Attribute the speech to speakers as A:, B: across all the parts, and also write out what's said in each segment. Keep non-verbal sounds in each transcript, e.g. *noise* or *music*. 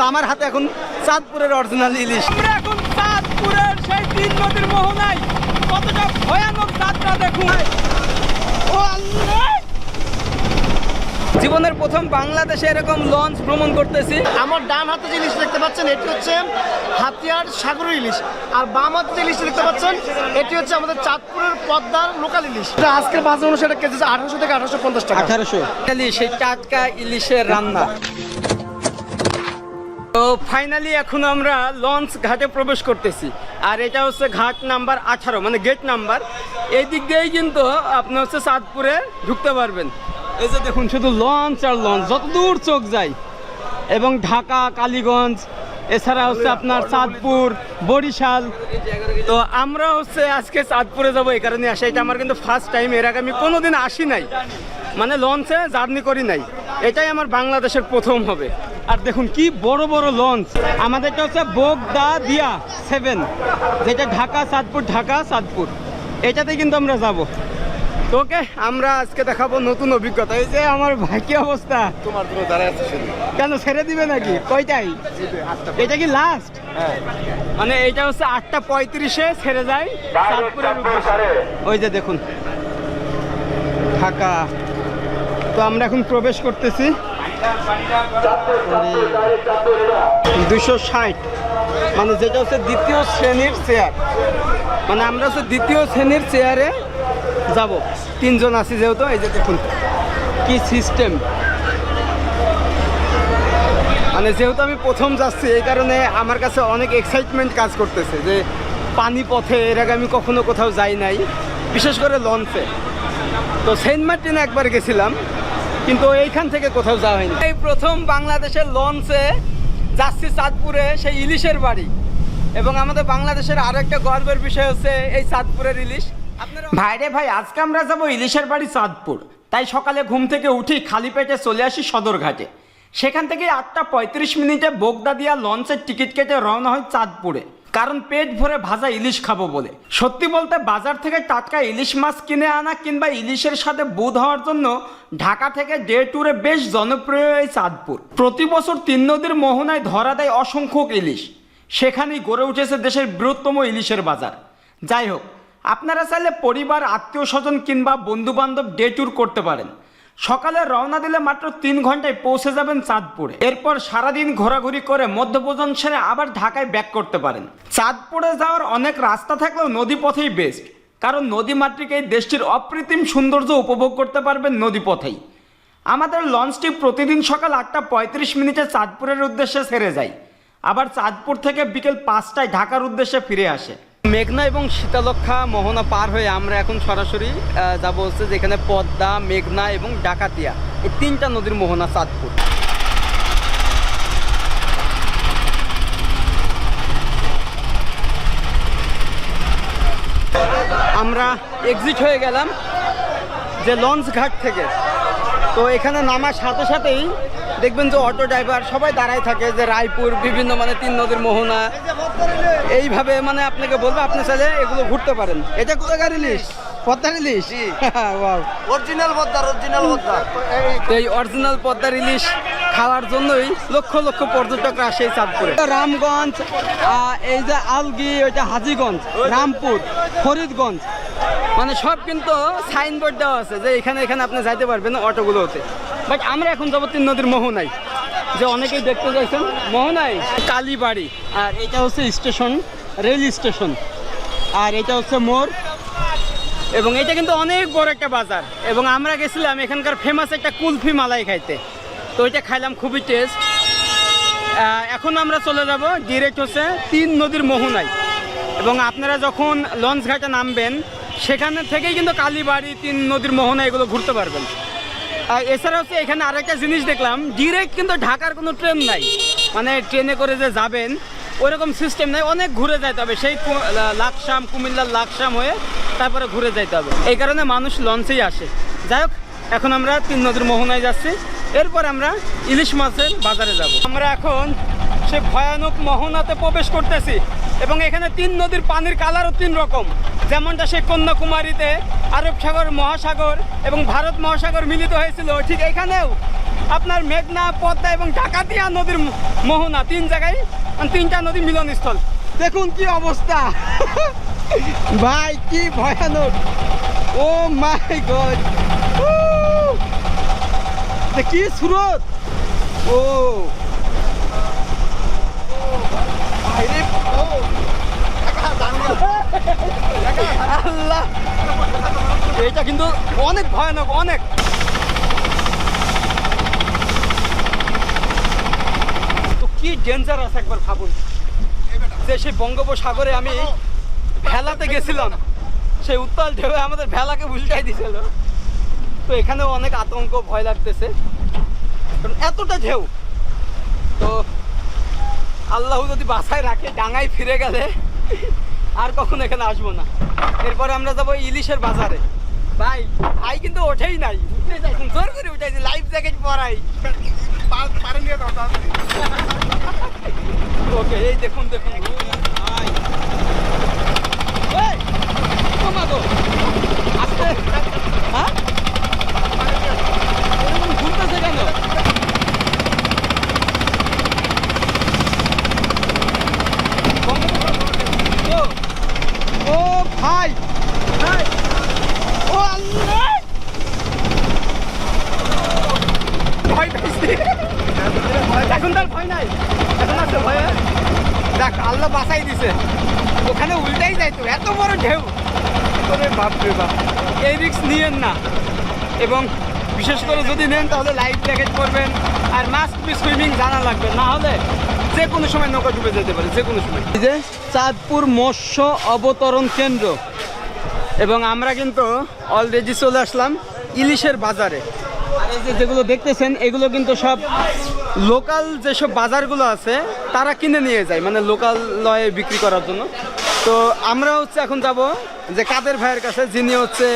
A: তো আমার হাতে এখন চাঁদপুরের অরিজিনাল ইলিশ।
B: এখন চাঁদপুরের সেই তিন নদীর মোহনায় কতটা ভয়ানক যাত্রা দেখুন। জীবনের প্রথম বাংলাদেশে এরকম লঞ্চ ভ্রমণ করতেছি।
C: আমার ডান হাতে যে ইলিশ দেখতে পাচ্ছেন এটি হচ্ছে হাতিয়ার সাগরের ইলিশ। আর বাম হাতে যে ইলিশটা দেখতে পাচ্ছেন এটি হচ্ছে আমাদের চাঁদপুরের পদ্মার লোকাল ইলিশ। এটা আজকের বাজার অনুসারে কেজি আঠারোশো থেকে আঠারোশো পঞ্চাশ টাকা।
A: আঠারোশো। সেই টাটকা ইলিশের রান্না। তো ফাইনালি এখন আমরা লঞ্চ ঘাটে প্রবেশ করতেছি। আর এটা হচ্ছে ঘাট নাম্বার আঠারো মানে গেট নাম্বার। এই দিক দিয়েই কিন্তু আপনি হচ্ছে চাঁদপুরে ঢুকতে পারবেন। এই যে দেখুন, শুধু লঞ্চ আর লঞ্চ, যত দূর চোখ যায়। এবং ঢাকা, কালীগঞ্জ, এছাড়া হচ্ছে আপনার চাঁদপুর বরিশাল। তো আমরা হচ্ছে আজকে চাঁদপুরে যাব এই কারণে আসা। এটা আমার কিন্তু ফার্স্ট টাইম এর আগে আমি কোনোদিন আসি নাই। মানে লঞ্চে জার্নি করি নাই। এটাই আমার বাংলাদেশের প্রথম হবে। আর দেখুন কি বড় বড় লঞ্চ আমাদেরটা হচ্ছে বোগদা দিয়া সেভেন যেটা ঢাকা চাঁদপুর ঢাকা চাঁদপুর এটাতে কিন্তু আমরা যাব। তো ওকে আমরা আজকে দেখাবো নতুন অভিজ্ঞতা। এই যে আমার ভাই কি অবস্থা।
C: তোমার দাঁড়ায় আছে
A: কেন ছেড়ে দিবে নাকি? কয়টাই? এটা কি লাস্ট মানে এটা হচ্ছে আটটা পঁয়ত্রিশে ছেড়ে যায় উদ্দেশ্যে। ওই যে দেখুন। ঢাকা। তো আমরা এখন প্রবেশ করতেছি। দুশো ষাট। মানে যেটা হচ্ছে দ্বিতীয় শ্রেণির চেয়ার মানে আমরা হচ্ছে দ্বিতীয় শ্রেণির চেয়ারে যাব। তিনজন আছি যেহেতু, এই যে দেখুন, কি সিস্টেম মানে যেহেতু আমি প্রথম যাচ্ছি, এই কারণে আমার কাছে অনেক এক্সাইটমেন্ট কাজ করতেছে যে পানি পথে এর আগে আমি কখনো কোথাও যাই নাই। বিশেষ করে লঞ্চে। তো সেন্ট মার্টিনে একবার গেছিলাম। কিন্তু এইখান থেকে কোথাও যাওয়া হয়নি। এই প্রথম বাংলাদেশের লঞ্চে যাচ্ছি চাঁদপুরে সেই ইলিশের বাড়ি। এবং আমাদের বাংলাদেশের আরও একটা গর্বের বিষয় হচ্ছে এই চাঁদপুরের ইলিশ। আপনারা ভাইরে ভাই আজকে আমরা যাব ইলিশের বাড়ি চাঁদপুর। তাই সকালে ঘুম থেকে উঠি খালি পেটে চলে আসি সদরঘাটে। সেখান থেকে আটটা পঁয়ত্রিশ মিনিটে বোগদা দিয়া লঞ্চের টিকিট কেটে রওনা হয় চাঁদপুরে। কারণ পেট ভরে ভাজা ইলিশ খাব বলে। সত্যি বলতে বাজার থেকে টাটকা ইলিশ মাছ কিনে আনা কিংবা ইলিশের সাথে বুধ হওয়ার জন্য ঢাকা থেকে ডে ট্যুরে বেশ জনপ্রিয় এই চাঁদপুর। প্রতি বছর তিন নদীর মোহনায় ধরা দেয় অসংখ্য ইলিশ। সেখানেই গড়ে উঠেছে দেশের বৃহত্তম ইলিশের বাজার। যাই হোক, আপনারা চাইলে পরিবার, আত্মীয় স্বজন কিংবা বন্ধু বান্ধব ডে ট্যুর করতে পারেন। সকালে রওনা দিলে মাত্র তিন ঘন্টায় পৌঁছে যাবেন চাঁদপুরে। এরপর সারাদিন ঘোরাঘুরি করে মধ্যভোজন সেরে আবার ঢাকায় ব্যাক করতে পারেন। চাঁদপুরে যাওয়ার অনেক রাস্তা থাকলেও নদী পথেই বেস্ট কারণ নদী মাতৃক এই দেশটির অকৃত্রিম সৌন্দর্য উপভোগ করতে পারবেন নদী পথেই আমাদের লঞ্চটি প্রতিদিন সকাল আটটা পঁয়ত্রিশ মিনিটে চাঁদপুরের উদ্দেশ্যে ছেড়ে যায়। আবার চাঁদপুর থেকে বিকেল পাঁচটায় ঢাকার উদ্দেশ্যে ফিরে আসে। মেঘনা এবং শীতলক্ষা মোহনা পার হয়ে আমরা এখন সরাসরি যাব হচ্ছে যেখানে পদ্মা, মেঘনা এবং ডাকাতিয়া, এই তিনটা নদীর মোহনা চাঁদপুর। আমরা এক্সিট হয়ে গেলাম যে লঞ্চ ঘাট থেকে। তো এখানে নামার সাথে সাথেই দেখবেন যে অটো ড্রাইভার সবাই দাঁড়ায় থাকে যে রায়পুর বিভিন্ন মানে তিন নদীর মোহনা। এইভাবে মানে আপনাকে বলব আপনি চাইলে এগুলো ঘুরতে পারেন। এটা কোথাকার ইলিশ? পদ্মার ইলিশ?
C: অরিজিনাল *laughs* পদ্মার অরিজিনাল পদ্মা।
A: এই অরিজিনাল পদ্মার ইলিশ খাওয়ার জন্যই লক্ষ লক্ষ পর্যটকরা আসে চাঁদপুরে। রামগঞ্জ আহ, এই যে আলগি ওইটা হাজিগঞ্জ রামপুর ফরিদগঞ্জ। মানে সব কিন্তু সাইনবোর্ড দেওয়া আছে যে এখানে এখানে আপনি যাইতে পারবেন অটোগুলোতে। বাট আমরা এখন যাব তিন নদীর মোহনাই যে অনেকেই দেখতে চাইছেন মোহনাই কালীবাড়ি। আর এটা হচ্ছে স্টেশন, রেল স্টেশন। আর এটা হচ্ছে মোর এবং এটা কিন্তু অনেক বড় একটা বাজার। এবং আমরা গেছিলাম এখানকার ফেমাস একটা কুলফি মালাই খাইতে। তো ওইটা খাইলাম খুবই টেস্ট এখন আমরা চলে যাব ডিরেক্ট হচ্ছে তিন নদীর মোহনায় এবং আপনারা যখন লঞ্চ ঘাটে নামবেন, সেখানে থেকেই কিন্তু কালীবাড়ি তিন নদীর মোহনা এগুলো ঘুরতে পারবেন। এছাড়া হচ্ছে এখানে আরেকটা জিনিস দেখলাম ডিরেক্ট কিন্তু ঢাকার কোনো ট্রেন নাই। মানে ট্রেনে করে যে যাবেন, ওইরকম সিস্টেম নাই, অনেক ঘুরে যাইতে হবে। সেই লাকসাম, কুমিল্লার লাকসাম হয়ে তারপরে ঘুরে যাইতে হবে। এই কারণে মানুষ লঞ্চেই আসে। যাই হোক, এখন আমরা তিন নদীর মোহনায় যাচ্ছি। এরপর আমরা ইলিশ মাছের বাজারে যাব। আমরা এখন সে ভয়ানক মোহনাতে প্রবেশ করতেছি। এবং এখানে তিন নদীর পানির কালারও তিন রকম। যেমনটা সেই কন্যাকুমারীতে আরব সাগর, মহাসাগর এবং ভারত মহাসাগর মিলিত হয়েছিল। ঠিক এখানেও আপনার মেঘনা, পদ্মা এবং ডাকাতিয়া নদীর মোহনা তিন জায়গায় মানে তিনটা নদী মিলনস্থল। দেখুন কি অবস্থা। *laughs* ভাই, কি ভয়ানক। Oh my god. কি স্রোত? ও বাইরে ও আল্লাহ। এটা কিন্তু অনেক ভয়ানক, অনেক। তো কি ডেঞ্জারাস একবার ভাবুন। যে সেই বঙ্গোপসাগরে আমি ভেলাতে গেছিলাম, সেই উত্তাল ঢেউ আমাদের ভেলাকে উল্টাই দিয়েছিল তো এখানেও অনেক আতঙ্ক, ভয় লাগতেছে। কারণ এতটা ঢেউ। তো আল্লাহ যদি বাসায় রাখে, ডাঙায় ফিরে গেলে আর কখন এখানে আসব না। এরপরে আমরা যাব ইলিশের বাজারে। ভাই ভাই কিন্তু ওঠেই নাই। জোর করে উঠেছি লাইফ জ্যাকেট পরাই। ওকে, এই দেখুন দেখুন। ভাই। এই, ও মা গো, আস্তে। হ্যাঁ? এরকম ঘুরতেছে কেন? ও, ও ভাই ভাই, ও আল্লাহ ভয় পেয়েছি এখন তার ভয় নাই এখন আছে ভয় দেখ আল্লাহ বাঁচাই দিছে। ওখানে উল্টাই যায় তো এত বড় ঢেউ। ওরে বাপ রে বাপ। এই রিস্ক নিয়েন না। এবং বিশেষ করে যদি নেন তাহলে লাইফ জ্যাকেট পরবেন। আর মাস্ক বি সুইমিং জানা লাগবে। না হলে যে কোনো সময় নৌকা ডুবে যেতে পারে যে কোনো সময়। এই যে চাঁদপুর মৎস্য অবতরণ কেন্দ্র। এবং আমরা কিন্তু অলরেডি চলে আসলাম ইলিশের বাজারে। আর এই যে যেগুলো দেখতেছেন এগুলো কিন্তু সব লোকাল যেসব বাজারগুলো আছে, তারা কিনে নিয়ে যায় মানে লোকাল লয়ে বিক্রি করার জন্য। তো আমরা হচ্ছে এখন যাব যে কাদের ভাইয়ের কাছে, যিনি হচ্ছে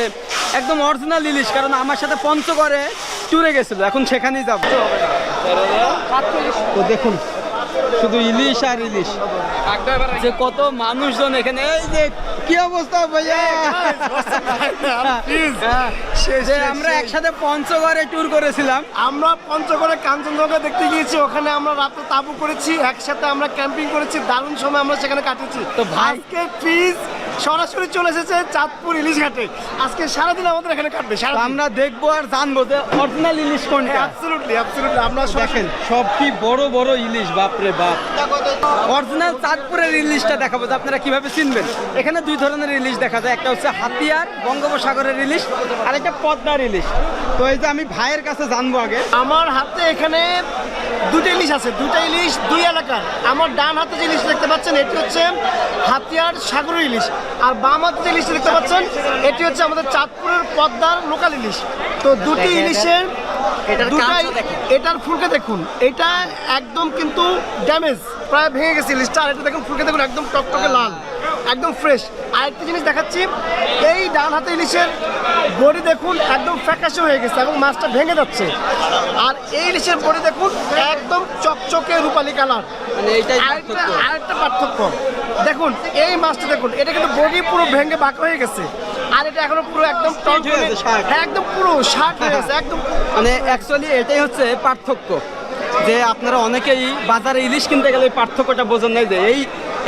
A: একদম অরিজিনাল ইলিশ, কারণ আমার সাথে পঞ্চগড়ে ট্যুরে গেছিল, এখন সেখানেই যাব। তো দেখুন শুধু ইলিশ আর ইলিশ। যে কত মানুষজন এখানে এই যে কি অবস্থা ভাইয়া? হ্যাঁ, আমরা একসাথে পঞ্চগড়ে ট্যুর করেছিলাম।
C: আমরা পঞ্চগড়ে কাঞ্চনজঙ্ঘা দেখতে গিয়েছি ওখানে আমরা রাতে তাবু করেছি একসাথে আমরা ক্যাম্পিং করেছি দারুণ সময় আমরা সেখানে কাটিয়েছি।
A: তো
C: ভাইকে ফিজ সরাসরি চলে এসেছে চাঁদপুর ইলিশ ঘাটে। আজকে সারাদিন আমাদের এখানে কাটবে
A: আমরা দেখব আর জানব যে অরিজিনাল ইলিশ কোনটা।
C: অ্যাবসলিউটলি অ্যাবসলিউটলি আমরা
A: দেখেন সব কি বড় বড় ইলিশ বাপরে বাপ। অরিজিনাল চাঁদপুরের ইলিশটা দেখাবো যে আপনারা কীভাবে চিনবেন। এখানে দুই ধরনের ইলিশ দেখা যায় একটা হচ্ছে হাতিয়ার বঙ্গোপসাগরের ইলিশ আর একটা পদ্মার ইলিশ। তো এই যে আমি ভাইয়ের কাছে জানব আগে।
C: আমার হাতে এখানে দুটো ইলিশ আছে দুটো ইলিশ দুই এলাকার। আমার ডান হাতে যে ইলিশ দেখতে পাচ্ছেন এটি হচ্ছে হাতিয়ার সাগর ইলিশ। আর বাম হাতে যে ইলিশ দেখতে পাচ্ছেন এটি হচ্ছে আমাদের চাঁদপুরের পদ্মার লোকাল ইলিশ। তো দুটি ইলিশের দুটাই এটার ফুলকে দেখুন এটা একদম কিন্তু ড্যামেজ প্রায় ভেঙে গেছে লিস্টটা আর এটা দেখুন ফুলকে দেখুন একদম টকটকে লাল একদম ফ্রেশ আরেকটা জিনিস দেখাচ্ছি এই ডান হাতে ইলিশের বডি দেখুন একদম ফ্যাকাশে হয়ে গেছে এবং মাছটা ভেঙে যাচ্ছে। আর এই ইলিশের বডি দেখুন একদম চকচকে রূপালি কালার।
A: মানে
C: আরেকটা
A: পার্থক্য।
C: আরেকটা পার্থক্য। দেখুন এই মাছটা দেখুন এটা কিন্তু বডি পুরো ভেঙে বাঁকা হয়ে গেছে। আর এটা এখনও পুরো একদম
A: হয়ে
C: হ্যাঁ, একদম পুরো শার্ট হয়ে গেছে একদম
A: মানে অ্যাকচুয়ালি এটাই হচ্ছে পার্থক্য। যে আপনারা অনেকেই বাজারে ইলিশ কিনতে গেলে পার্থক্যটা বোঝেন নাই যে এই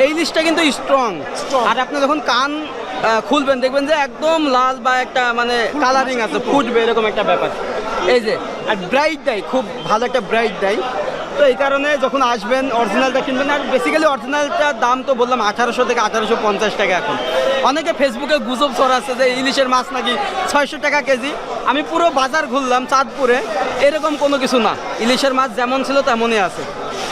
A: এই ইলিশটা কিন্তু স্ট্রং আর আপনি যখন কান খুলবেন দেখবেন যে একদম লাল বা একটা মানে কালারিং আছে ফুটবে এরকম একটা ব্যাপার। এই যে আর ব্রাইট দেয় খুব ভালো একটা ব্রাইট দেয় তো এই কারণে যখন আসবেন অরিজিনালটা কিনবেন, আর বেসিক্যালি অরিজিনালটার দাম তো বললাম আঠারোশো থেকে আঠারোশো পঞ্চাশ টাকা এখন। অনেকে ফেসবুকে গুজব ছড়াচ্ছে যে ইলিশের মাছ নাকি ছয়শো টাকা কেজি। আমি পুরো বাজার ঘুরলাম চাঁদপুরে, এরকম কোনো কিছু না। ইলিশের মাছ যেমন ছিল তেমনই আছে।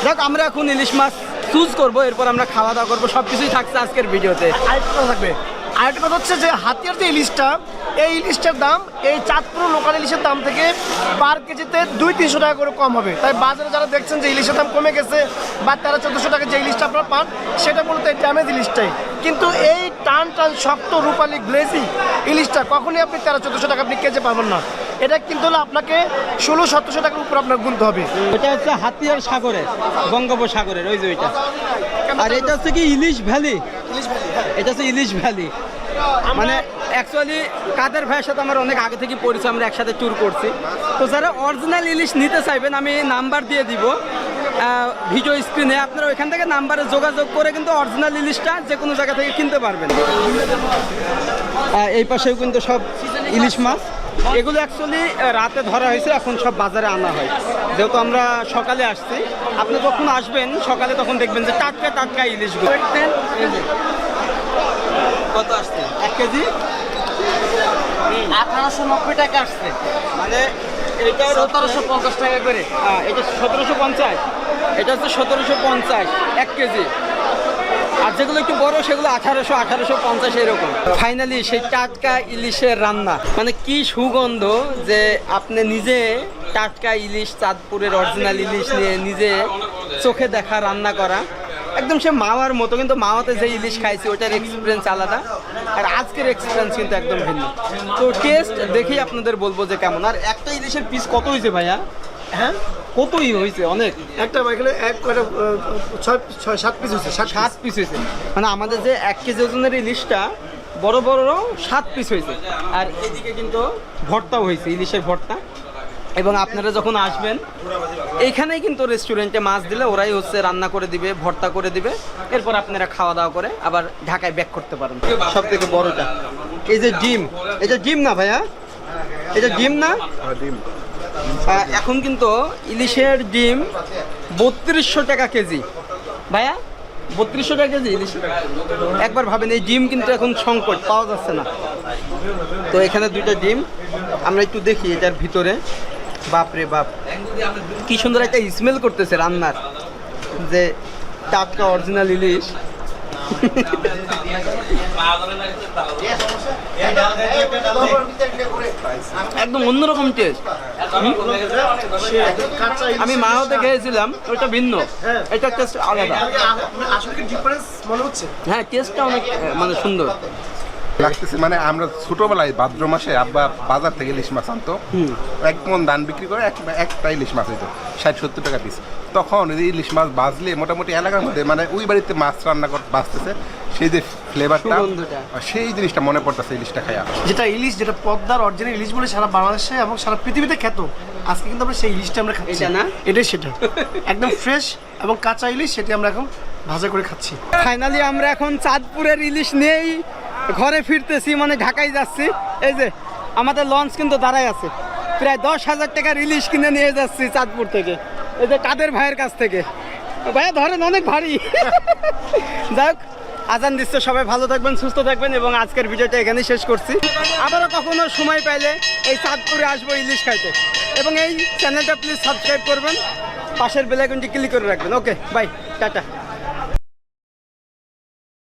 A: দেখ, আমরা এখন ইলিশ মাছ চুজ করব, এরপর আমরা খাওয়া দাওয়া করব সব কিছুই থাকছে আজকের ভিডিওতে।
C: থাকবে। আরেকটা কথা হচ্ছে যে হাতিয়ার যে ইলিশটা এই ইলিশটার দাম এই চাঁদপুর লোকাল ইলিশের দাম থেকে পার কেজিতে দুই তিনশো টাকা করে কম হবে। তাই বাজারে যারা দেখছেন যে ইলিশের দাম কমে গেছে বা তেরো চোদ্দোশো টাকা যে ইলিশটা আপনারা পান সেটা বলতে এই ড্যামেজ ইলিশটাই। কিন্তু এই টান টান শক্ত রূপালি গ্লেজি ইলিশটা কখনই আপনি তেরো চোদ্দোশো টাকা আপনি কেজে পাবেন না। এটা কিন্তু হলো আপনাকে ষোলো সতেরোশো টাকার উপর আপনার গুনতে হবে।
A: এটা হচ্ছে হাতিয়ার সাগরে বঙ্গোপসাগরের ওই যে ওইটা। আর এটা হচ্ছে কি ইলিশ ভ্যালি? ইলিশ ভ্যালি এটা হচ্ছে ইলিশ ভ্যালি। মানে অ্যাকচুয়ালি কাদের ভাইয়ের সাথে আমার অনেক আগে থেকে পরিচয়, আমরা একসাথে ট্যুর করছি। তো যারা অরিজিনাল ইলিশ নিতে চাইবেন, আমি নাম্বার দিয়ে দিব। ভিডিও স্ক্রিনে আপনারা ওইখান থেকে নাম্বারে যোগাযোগ করে কিন্তু অরিজিনাল ইলিশটা যে কোনো জায়গা থেকে কিনতে পারবেন। এই পাশেও কিন্তু সব ইলিশ মাছ। এগুলো অ্যাকচুয়ালি রাতে ধরা হয়েছে, এখন সব বাজারে আনা হয়। যেহেতু আমরা সকালে আসছি, আপনি যখন আসবেন, সকালে তখন দেখবেন যে টাটকা টাটকা ইলিশগুলো। কত আসছে? এক কেজি?
C: আঠারোশো নব্বই টাকা আসছে।
A: মানে এটা
C: সতেরোশো পঞ্চাশ টাকা করে।
A: হ্যাঁ এটা সতেরোশো পঞ্চাশ। এটা হচ্ছে সতেরোশো পঞ্চাশ এক কেজি। আর যেগুলো একটু বড় সেগুলো আঠারোশো আঠারোশো পঞ্চাশ এরকম। ফাইনালি সেই টাটকা ইলিশের রান্না। মানে কি সুগন্ধ যে আপনি নিজে টাটকা ইলিশ চাঁদপুরের অরিজিনাল ইলিশ নিয়ে নিজে চোখে দেখা রান্না করা। একদম সে মাওয়ার মতো কিন্তু মাওয়াতে যে ইলিশ খাইছি ওটার এক্সপিরিয়েন্স আলাদা। আর আজকের এক্সপিরিয়েন্স কিন্তু একদম ভিন্ন। তো টেস্ট দেখেই আপনাদের বলব যে কেমন। আর একটা ইলিশের পিস কত হয়েছে ভাইয়া?
C: হ্যাঁ?
A: কতই হয়েছে? অনেক।
C: একটা এখানে এক আহ, ছয় ছয় সাত পিস হয়েছে সাত
A: সাত পিস হয়েছে। মানে আমাদের যে এক কেজি ওজনের ইলিশটা বড় বড় সাত পিস হয়েছে। আর এদিকে কিন্তু ভর্তাও হয়েছে ইলিশের ভর্তা। এবং আপনারা যখন আসবেন এইখানেই কিন্তু রেস্টুরেন্টে মাছ দিলে ওরাই হচ্ছে রান্না করে দিবে ভর্তা করে দিবে এরপর আপনারা খাওয়া দাওয়া করে আবার ঢাকায় ব্যাক করতে পারেন সব থেকে বড়টা। এই যে ডিম এটা ডিম না ভাইয়া? এটা ডিম না? আহ, এখন কিন্তু ইলিশের ডিম বত্রিশশো টাকা কেজি। ভাইয়া বত্রিশশো টাকা কেজি ইলিশ? একবার ভাবেন এই ডিম কিন্তু এখন সংকট পাওয়া যাচ্ছে না। তো এখানে দুইটা ডিম আমরা একটু দেখি এটার ভিতরে। বাপ রে বাপ। কি সুন্দর একটা স্মেল করতেছে রান্নার। যে টাটকা অরিজিনাল ইলিশ। একদম অন্যরকম টেস্ট আমি মাওতে খেয়েছিলাম ওটা ভিন্ন। এটা টেস্ট আলাদা। হ্যাঁ টেস্টটা অনেক মানে সুন্দর।
D: লাগতেছে মানে আমরা ছোটবেলায় ভাদ্র মাসে আব্বা বাজার থেকে ইলিশ মাছ আনতো। এক মন ধান বিক্রি করে এক একটা ইলিশ মাছ হইতো ষাট সত্তর টাকা পিস তখন এই ইলিশ মাছ বাজলে মোটামুটি এলাকার মধ্যে মানে ওই বাড়িতে মাছ রান্না করতে বাঁচতেছে সেই যে ফ্লেভারটা সেই জিনিসটা মনে পড়তেছে ইলিশটা খাইয়া।
C: যেটা ইলিশ যেটা পদ্মার অরিজিনাল ইলিশ বলে সারা বাংলাদেশে এবং সারা পৃথিবীতে খ্যাত। আজকে কিন্তু আমরা সেই ইলিশটা আমরা খাচ্ছি।
A: না?
C: এটাই সেটা। একদম ফ্রেশ এবং কাঁচা ইলিশ সেটি আমরা এখন ভাজা করে খাচ্ছি।
A: ফাইনালি আমরা এখন চাঁদপুরের ইলিশ নিয়েই ঘরে ফিরতেছি মানে ঢাকায় যাচ্ছি। এই যে, আমাদের লঞ্চ কিন্তু দাঁড়ায় আছে। প্রায় দশ হাজার টাকার ইলিশ কিনে নিয়ে যাচ্ছি চাঁদপুর থেকে। এই যে কাদের ভাইয়ের কাছ থেকে। ভাইয়া, ধরেন অনেক ভারী। যাক আজান দিচ্ছে, সবাই ভালো থাকবেন, সুস্থ থাকবেন এবং আজকের ভিডিওটা এখানেই শেষ করছি। আবারও কখনো সময় পাইলে এই চাঁদপুরে আসব ইলিশ খাইতে। এবং এই চ্যানেলটা প্লিজ সাবস্ক্রাইব করবেন। পাশের বেলাইকনটি ক্লিক করে রাখবেন। Okay bye ta-ta.